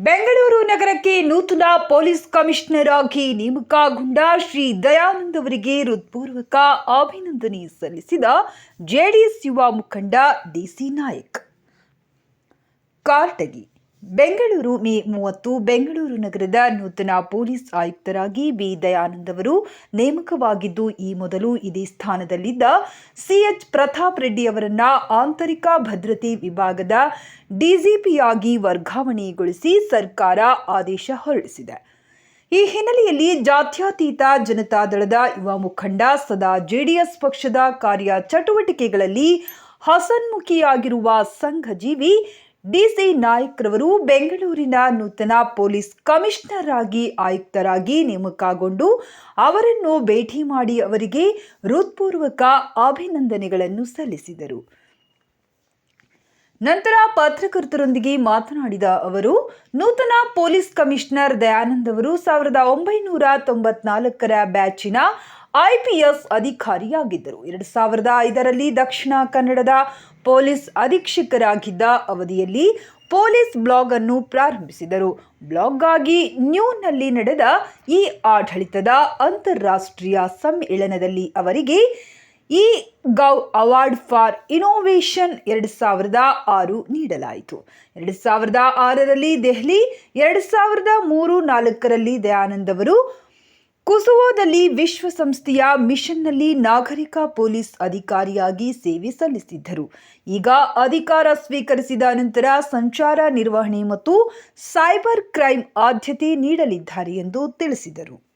ಬೆಂಗಳೂರು ನಗರಕ್ಕೆ ನೂತನ police commissioner ಆಗಿ ನೇಮಕಗೊಂಡ ಶ್ರೀ ದಯಾನಂದ್ ಅವರಿಗೆ ಹೃತ್ಪೂರ್ವಕ ಅಭಿನಂದನೆ ಸಲ್ಲಿಸಿದ ಜೆಡಿಎಸ್ ಯುವ ಮುಖಂಡ ಡಿಸಿ ನಾಯಕ್. ಕಾರ್ಟಗಿ ಬೆಂಗಳೂರು ಮೇ ಮೂವತ್ತು, ಬೆಂಗಳೂರು ನಗರದ ನೂತನ ಪೊಲೀಸ್ ಆಯುಕ್ತರಾಗಿ ಬಿ. ದಯಾನಂದ್ ಅವರು ನೇಮಕವಾಗಿದ್ದು, ಈ ಮೊದಲು ಇದೇ ಸ್ಥಾನದಲ್ಲಿದ್ದ ಸಿಎಚ್ ಪ್ರತಾಪ್ ರೆಡ್ಡಿ ಅವರನ್ನ ಆಂತರಿಕ ಭದ್ರತೆ ವಿಭಾಗದ ಡಿಜಿಪಿಯಾಗಿ ವರ್ಗಾವಣೆಗೊಳಿಸಿ ಸರ್ಕಾರ ಆದೇಶ ಹೊರಡಿಸಿದೆ. ಈ ಹಿನ್ನೆಲೆಯಲ್ಲಿ ಜಾತ್ಯತೀತ ಜನತಾದಳದ ಯುವ ಮುಖಂಡ, ಸದಾ ಜೆಡಿಎಸ್ ಪಕ್ಷದ ಕಾರ್ಯ ಚಟುವಟಿಕೆಗಳಲ್ಲಿ ಹಸನ್ಮುಖಿಯಾಗಿರುವ ಸಂಘಜೀವಿ ಡಿಸಿ ನಾಯ್ಕ್ ರವರು ಬೆಂಗಳೂರಿನ ನೂತನ ಪೊಲೀಸ್ ಕಮಿಷನರ್ ಆಗಿ ಆಯುಕ್ತರಾಗಿ ನೇಮಕಗೊಂಡು ಅವರನ್ನು ಭೇಟಿ ಮಾಡಿ ಅವರಿಗೆ ಹೃತ್ಪೂರ್ವಕ ಅಭಿನಂದನೆಗಳನ್ನು ಸಲ್ಲಿಸಿದರು. ನಂತರ ಪತ್ರಕರ್ತರೊಂದಿಗೆ ಮಾತನಾಡಿದ ಅವರು, ನೂತನ ಪೊಲೀಸ್ ಕಮಿಷನರ್ ದಯಾನಂದ್ ಅವರು ಸಾವಿರದ ಒಂಬೈನೂರ ತೊಂಬತ್ನಾಲ್ಕರ ಬ್ಯಾಚಿನ ಐಪಿಎಸ್ ಅಧಿಕಾರಿಯಾಗಿದ್ದರು. ಎರಡು ಸಾವಿರದ ಐದರಲ್ಲಿ ದಕ್ಷಿಣ ಕನ್ನಡದ ಪೊಲೀಸ್ ಅಧೀಕ್ಷಕರಾಗಿದ್ದ ಅವಧಿಯಲ್ಲಿ ಪೊಲೀಸ್ ಬ್ಲಾಗ್ ಅನ್ನು ಪ್ರಾರಂಭಿಸಿದರು. ಬ್ಲಾಗ್ಗಾಗಿ ನ್ಯೂನಲ್ಲಿ ನಡೆದ ಈ ಆಡಳಿತದ ಅಂತಾರಾಷ್ಟ್ರೀಯ ಸಮ್ಮೇಳನದಲ್ಲಿ ಅವರಿಗೆ ಈ ಗೌ ಅವಾರ್ಡ್ ಫಾರ್ ಇನೋವೇಷನ್ ಎರಡು ಸಾವಿರದ ಆರು ನೀಡಲಾಯಿತು. ಎರಡು ಸಾವಿರದ ಆರರಲ್ಲಿ ದೆಹಲಿ, ಎರಡು ಸಾವಿರದ ಮೂರು ನಾಲ್ಕರಲ್ಲಿ ದಯಾನಂದ್ ಅವರು ಕುಸುವೋದಲ್ಲಿ ವಿಶ್ವಸಂಸ್ಥೆಯ ಮಿಷನ್ನಲ್ಲಿ ನಾಗರಿಕ ಪೊಲೀಸ್ ಅಧಿಕಾರಿಯಾಗಿ ಸೇವೆ ಸಲ್ಲಿಸಿದ್ದರು. ಈಗ ಅಧಿಕಾರ ಸ್ವೀಕರಿಸಿದ ನಂತರ ಸಂಚಾರ ನಿರ್ವಹಣೆ ಮತ್ತು ಸೈಬರ್ ಕ್ರೈಂ ಆದ್ಯತೆ ನೀಡಲಿದ್ದಾರೆ ಎಂದು ತಿಳಿಸಿದರು.